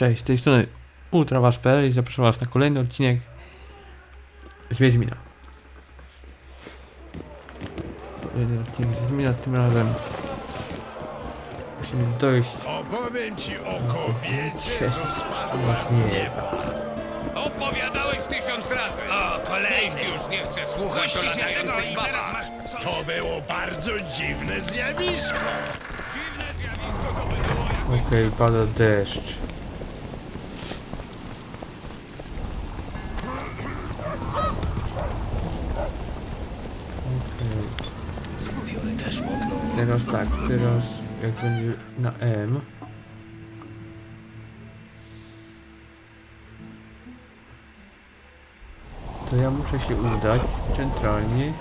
Cześć, z tej strony UltraWasz.pl i zapraszam Was na kolejny odcinek z Wiedźmina. Kolejny odcinek z Wiedźmina, tym razem musimy dojść Opowiem ci o kobiecie, co spadła z nie nieba. Opowiadałeś tysiąc razy. O, kolejny. Już nie chcę słuchać o latających babach. To było bardzo dziwne zjawisko. Okej, pada deszcz. Teraz tak, teraz jak będzie na M. To ja muszę się udać centralnie.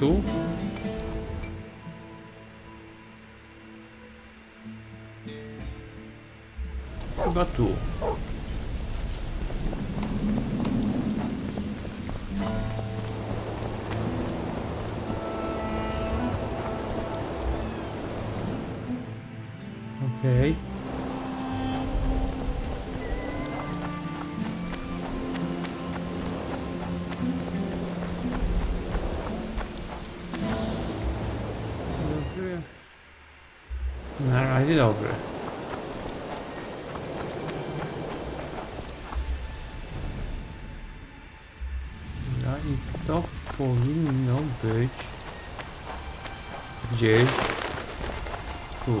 Tu? Chyba tu. Gdzieś tu. No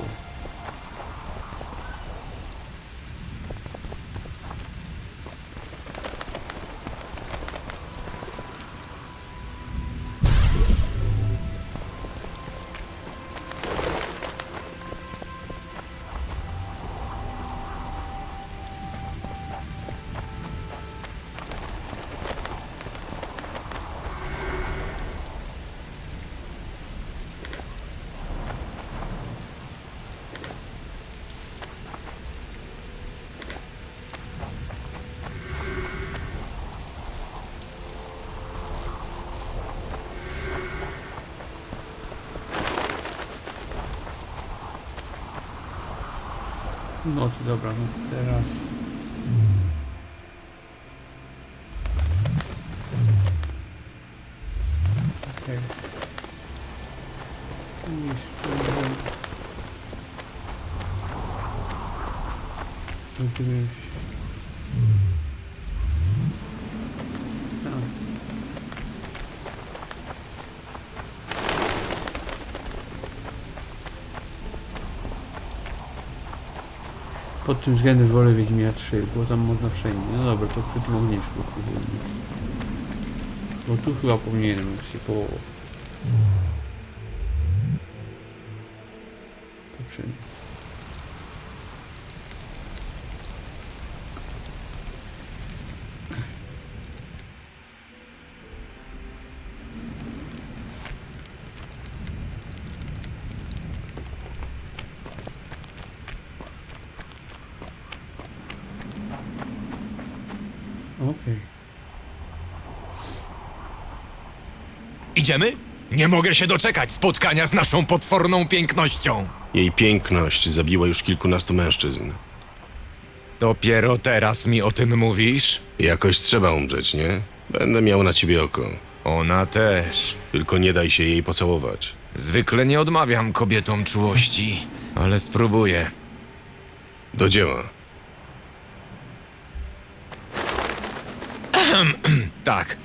to dobra, no teraz. Okej. Niszczymy. Gdzieś. Tam. Pod tym względem wolę Wiedźmina 3, bo tam można wszędzie. No dobra, to przy tym powinien. Bo tu chyba powinienem się po... Okej. Idziemy? Nie mogę się doczekać spotkania z naszą potworną pięknością. Jej piękność zabiła już kilkunastu mężczyzn. Dopiero teraz mi o tym mówisz? Jakoś trzeba umrzeć, nie? Będę miał na ciebie oko. Ona też. Tylko nie daj się jej pocałować. Zwykle nie odmawiam kobietom czułości, ale spróbuję. Do dzieła. Tak.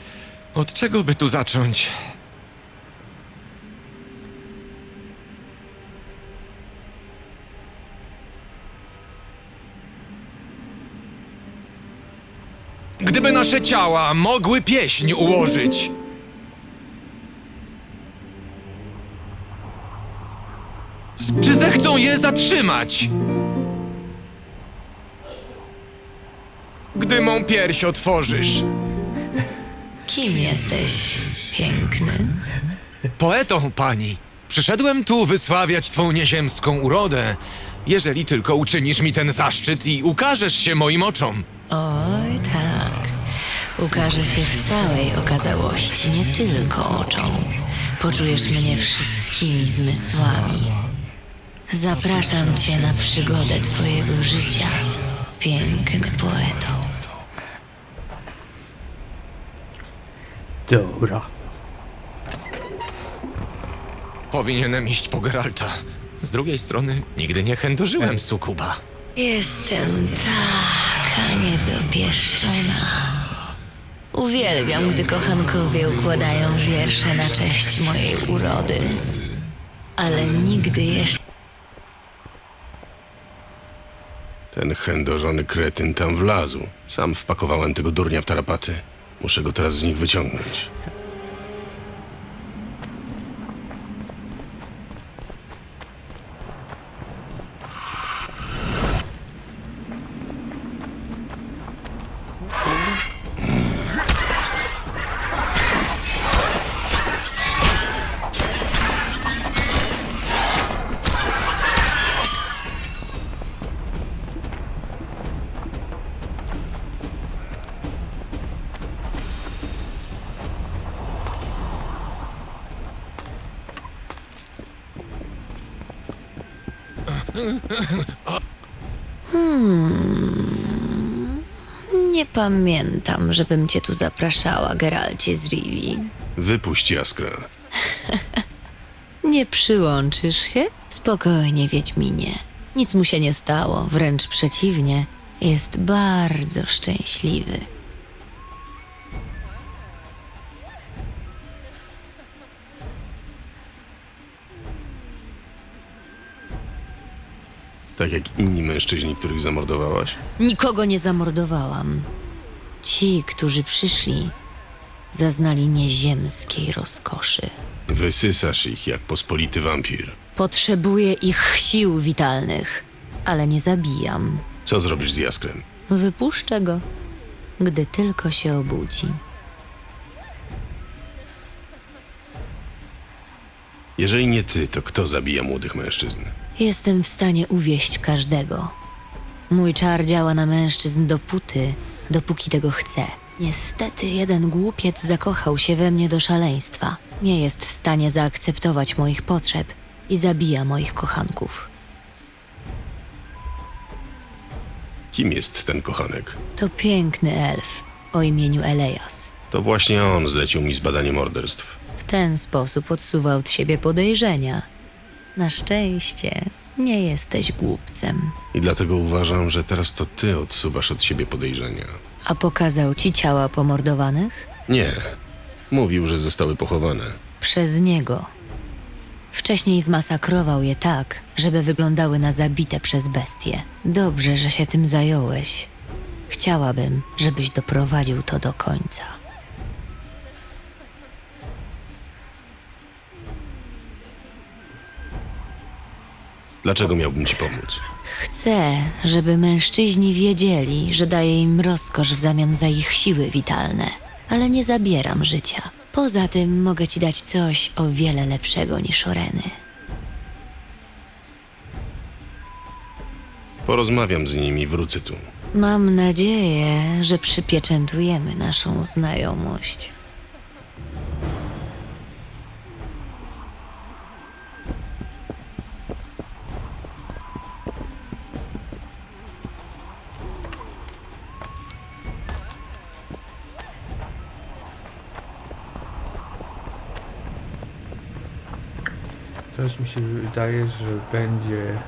Od czego by tu zacząć? Gdyby nasze ciała mogły pieśń ułożyć. Czy zechcą je zatrzymać? Gdy mą pierś otworzysz. Kim jesteś, piękny? Poetą, pani. Przyszedłem tu wysławiać twą nieziemską urodę, jeżeli tylko uczynisz mi ten zaszczyt i ukażesz się moim oczom. Oj, tak. Ukaże się w całej okazałości, nie tylko oczom. poczujesz mnie wszystkimi zmysłami. Zapraszam cię na przygodę twojego życia, piękny poeto. Dobra. Powinienem iść po Geralta. Z drugiej strony, nigdy nie chędożyłem sukuba. Jestem taka niedopieszczona. Uwielbiam, gdy kochankowie układają wiersze na cześć mojej urody. Ale nigdy jeszcze Ten chędożony kretyn tam wlazł. Sam wpakowałem tego durnia w tarapaty. Muszę go teraz z nich wyciągnąć. Nie pamiętam, żebym cię tu zapraszała, Geralcie z Rivi. Wypuść jaskrę. Nie przyłączysz się? Spokojnie, Wiedźminie. Nic mu się nie stało, wręcz przeciwnie. Jest bardzo szczęśliwy. Tak jak inni mężczyźni, których zamordowałaś? Nikogo nie zamordowałam. Ci, którzy przyszli, zaznali nieziemskiej rozkoszy. Wysysasz ich jak pospolity wampir. Potrzebuję ich sił witalnych, ale nie zabijam. Co zrobisz z jaskrem? Wypuszczę go, gdy tylko się obudzi. Jeżeli nie ty, to kto zabija młodych mężczyzn? Jestem w stanie uwieść każdego. Mój czar działa na mężczyzn dopóty, dopóki tego chce. Niestety jeden głupiec zakochał się we mnie do szaleństwa. Nie jest w stanie zaakceptować moich potrzeb i zabija moich kochanków. Kim jest ten kochanek? To piękny elf o imieniu Elejas. To właśnie on zlecił mi zbadanie morderstw. W ten sposób odsuwa od siebie podejrzenia. Na szczęście nie jesteś głupcem. I dlatego uważam, że teraz to ty odsuwasz od siebie podejrzenia. A pokazał ci ciała pomordowanych? Nie. Mówił, że zostały pochowane. Przez niego. Wcześniej zmasakrował je tak, żeby wyglądały na zabite przez bestie. Dobrze, że się tym zająłeś. Chciałabym, żebyś doprowadził to do końca. Dlaczego miałbym ci pomóc? Chcę, żeby mężczyźni wiedzieli, że daję im rozkosz w zamian za ich siły witalne, ale nie zabieram życia. Poza tym mogę ci dać coś o wiele lepszego niż oreny. Porozmawiam z nimi i wrócę tu. Mam nadzieję, że przypieczętujemy naszą znajomość. Coś mi się wydaje, że będzie...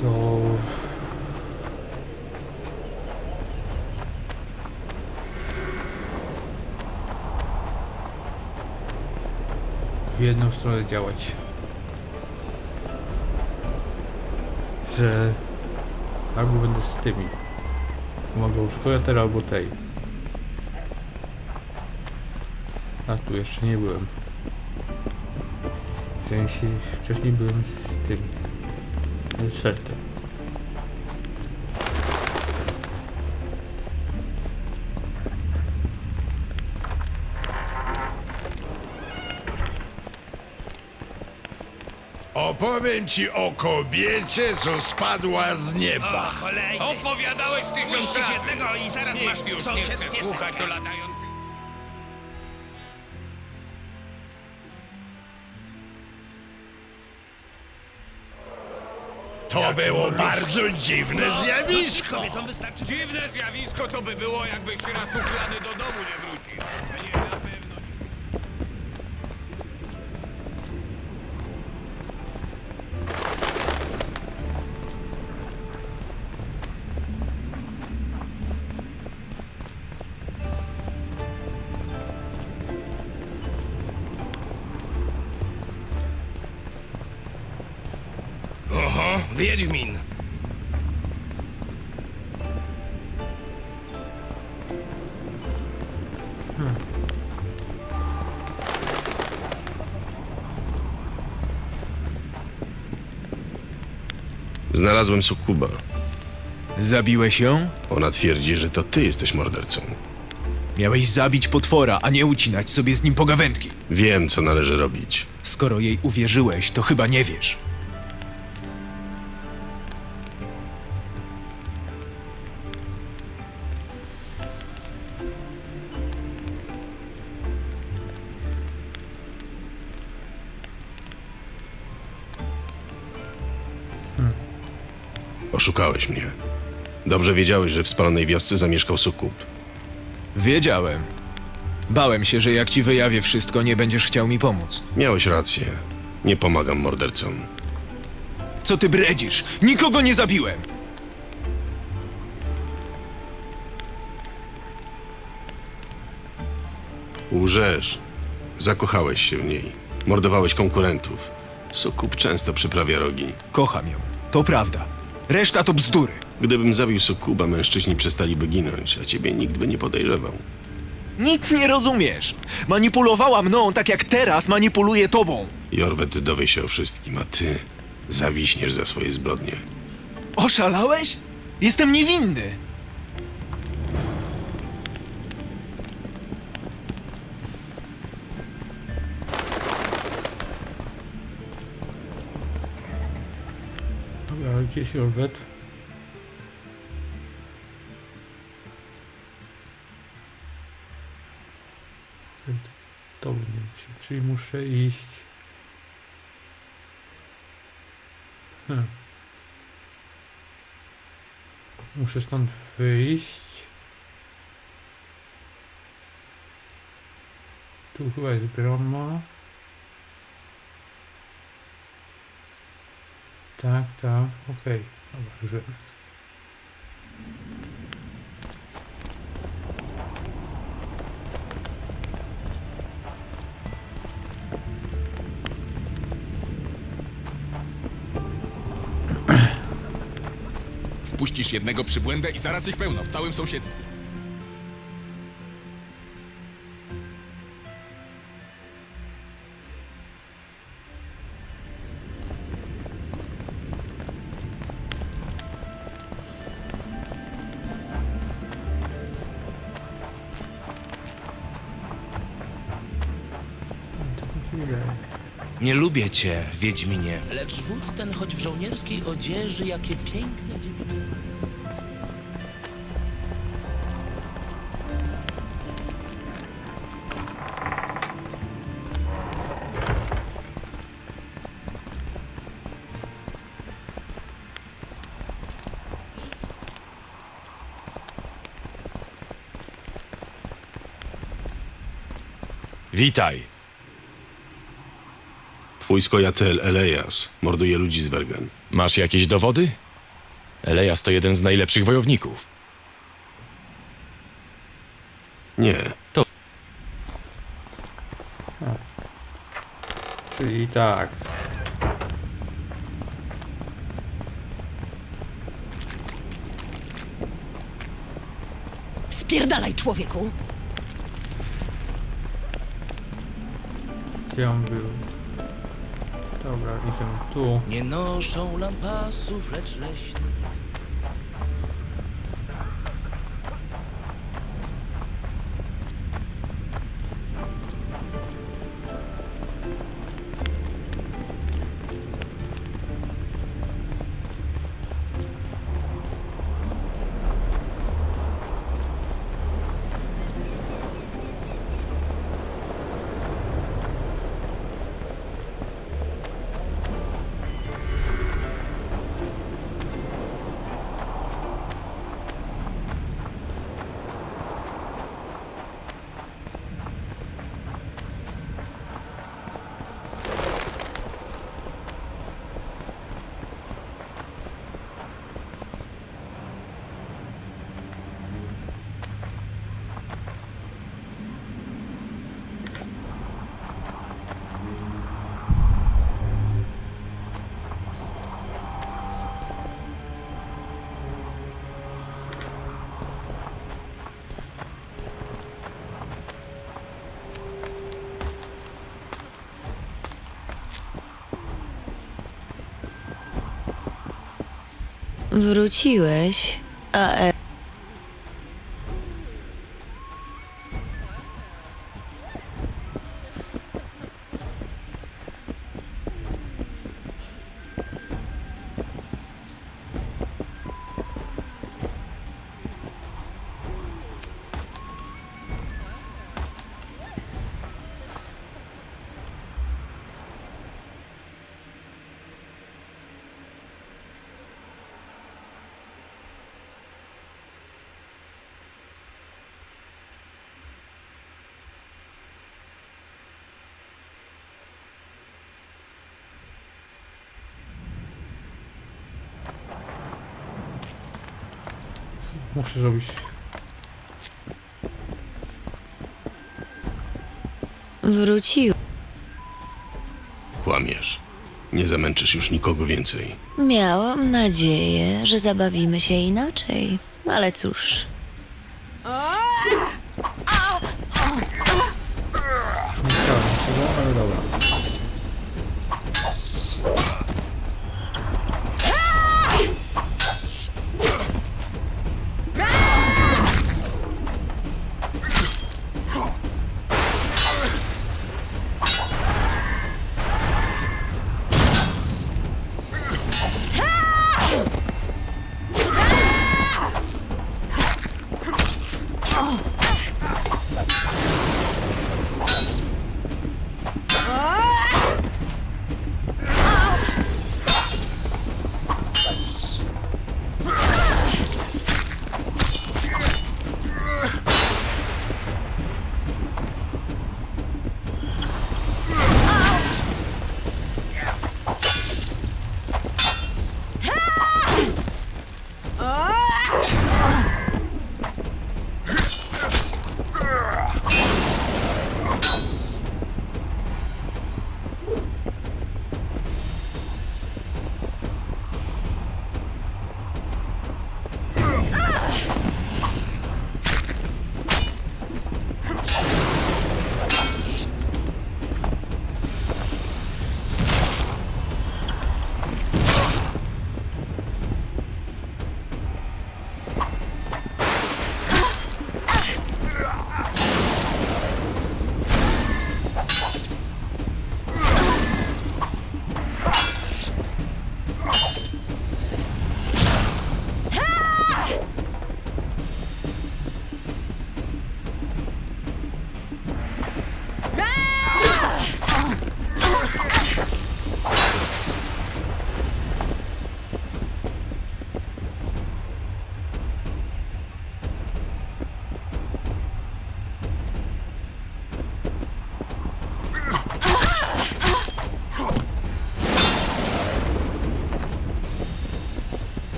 To... W jedną stronę działać. Że albo będę z tymi. Mogę szkoły albo tej. A tu jeszcze nie byłem. W sensie wcześniej byłem z tym. Insertem. Opowiem ci o kobiecie, co spadła z nieba. Kolejny. Opowiadałeś tysiąc Puścić razy. jednego i zaraz Nie, masz już nie chcę słuchać o latających. To było bardzo dziwne zjawisko. Kobietom wystarczy... Dziwne zjawisko to by było, jakbyś raz uchlany do domu nie wrócił. Nie, Oho, Wiedźmin. Znalazłem Sukuba. Zabiłeś ją? Ona twierdzi, że to ty jesteś mordercą. Miałeś zabić potwora, a nie ucinać sobie z nim pogawędki. Wiem, co należy robić. Skoro jej uwierzyłeś, to chyba nie wiesz. Oszukałeś mnie. Dobrze wiedziałeś, że w spalonej wiosce zamieszkał Sukub. Wiedziałem. Bałem się, że jak ci wyjawię wszystko, nie będziesz chciał mi pomóc. Miałeś rację. Nie pomagam mordercom. Co ty bredzisz? Nikogo nie zabiłem! Łżesz. Zakochałeś się w niej. Mordowałeś konkurentów. Sukub często przyprawia rogi. Kocham ją. To prawda. Reszta to bzdury. Gdybym zabił Sukuba, mężczyźni przestaliby ginąć, a ciebie nikt by nie podejrzewał. Nic nie rozumiesz. Manipulowała mną tak jak teraz manipuluje tobą. Jorwet dowie się o wszystkim, a ty zawiśniesz za swoje zbrodnie. Oszalałeś? Jestem niewinny. Dobra, gdzieś Jorwet? To nie czyli muszę iść. Hmm. Muszę stąd wyjść. Tu chyba jest brama. Tak, tak, okej. Dobrze. Wpuścisz jednego przybłędę i zaraz ich pełno w całym sąsiedztwie. Nie lubię cię, Wiedźminie. Lecz wódz ten, choć w żołnierskiej odzieży, jakie piękne dziewice. Witaj. Twój skojatel Elejas morduje ludzi z Wergen. Masz jakieś dowody? Elejas to jeden z najlepszych wojowników. Nie, Czyli tak. Spierdalaj, człowieku! Gdzie on był? Dobra, idziemy tu. Nie noszą lampasów, lecz leśni. Wróciłeś, a Muszę zrobić... wrócił. Kłamiesz. Nie zamęczysz już nikogo więcej. Miałam nadzieję, że zabawimy się inaczej, ale cóż,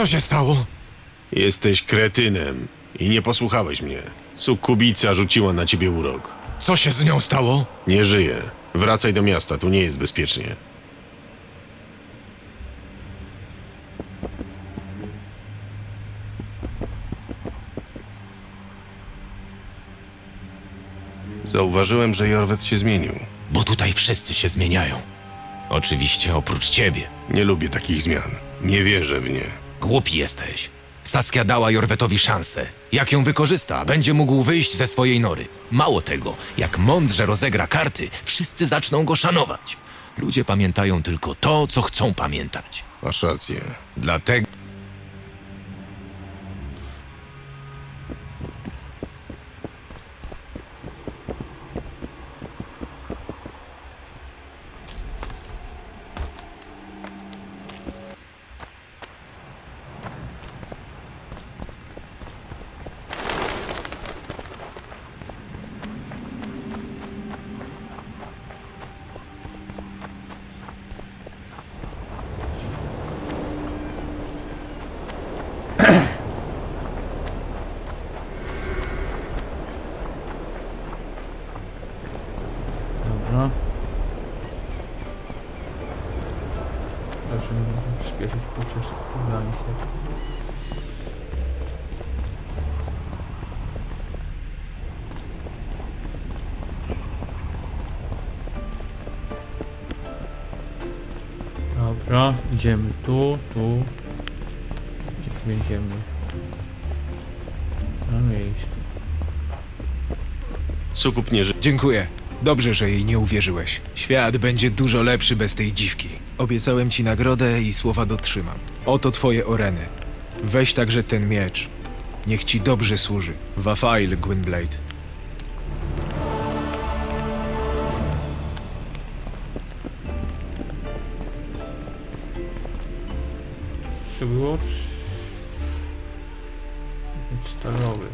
Co się stało? Jesteś kretynem i nie posłuchałeś mnie. Sukubica rzuciła na ciebie urok. Co się z nią stało? Nie żyje. Wracaj do miasta, tu nie jest bezpiecznie. Zauważyłem, że Jorwet się zmienił. Bo tutaj wszyscy się zmieniają. Oczywiście oprócz ciebie. Nie lubię takich zmian. Nie wierzę w nie. Głupi jesteś. Saskia dała Jorwetowi szansę. Jak ją wykorzysta, będzie mógł wyjść ze swojej nory. Mało tego, jak mądrze rozegra karty, wszyscy zaczną go szanować. Ludzie pamiętają tylko to, co chcą pamiętać. Masz rację. Dlatego... Dobra, idziemy tu, tu. I będziemy na miejscu. Sukup nie żyje. Dziękuję. Dobrze, że jej nie uwierzyłeś. Świat będzie dużo lepszy bez tej dziwki. Obiecałem ci nagrodę i słowa dotrzymam. Oto twoje oreny. Weź także ten miecz. Niech ci dobrze służy. Wafail, Gwynblade. Co było? Stalowy.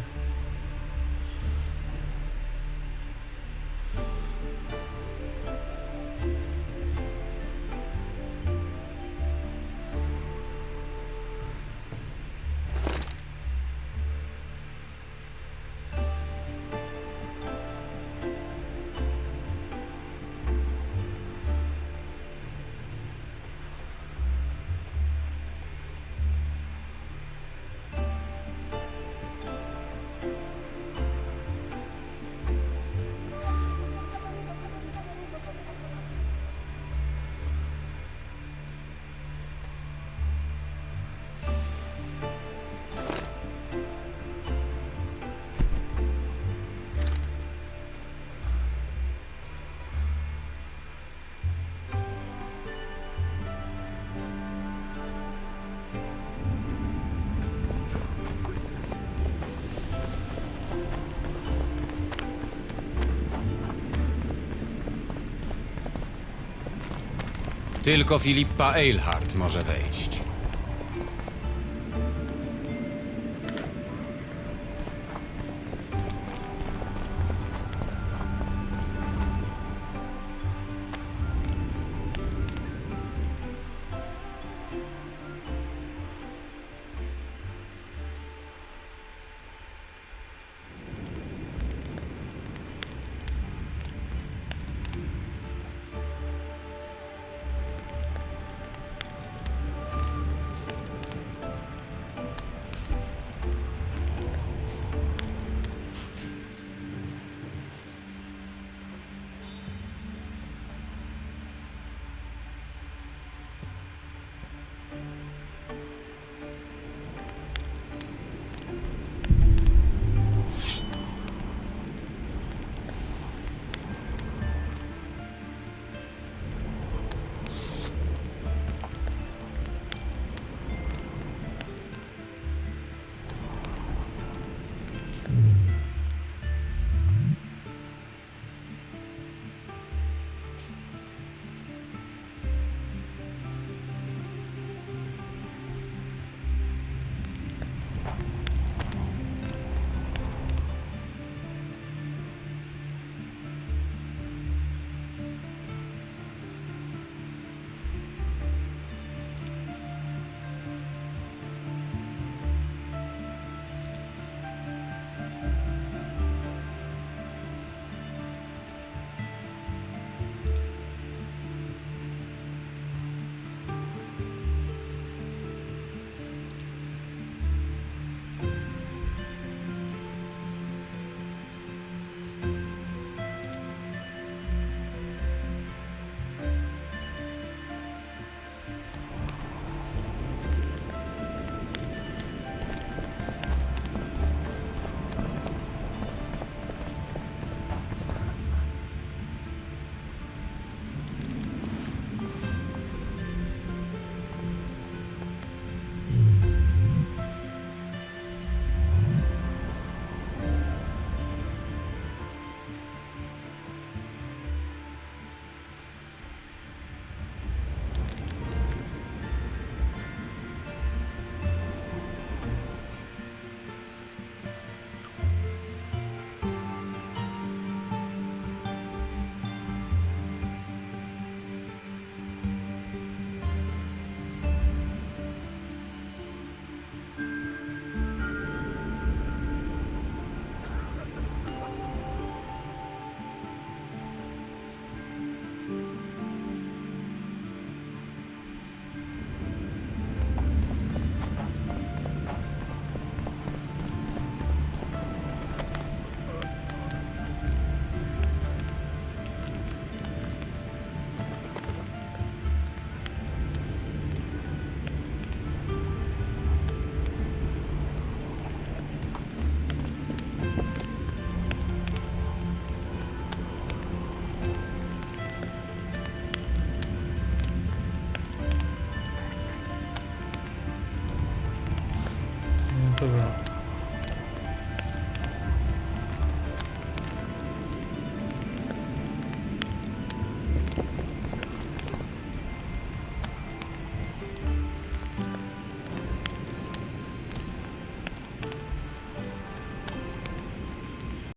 Tylko Filipa Eilhart może wejść.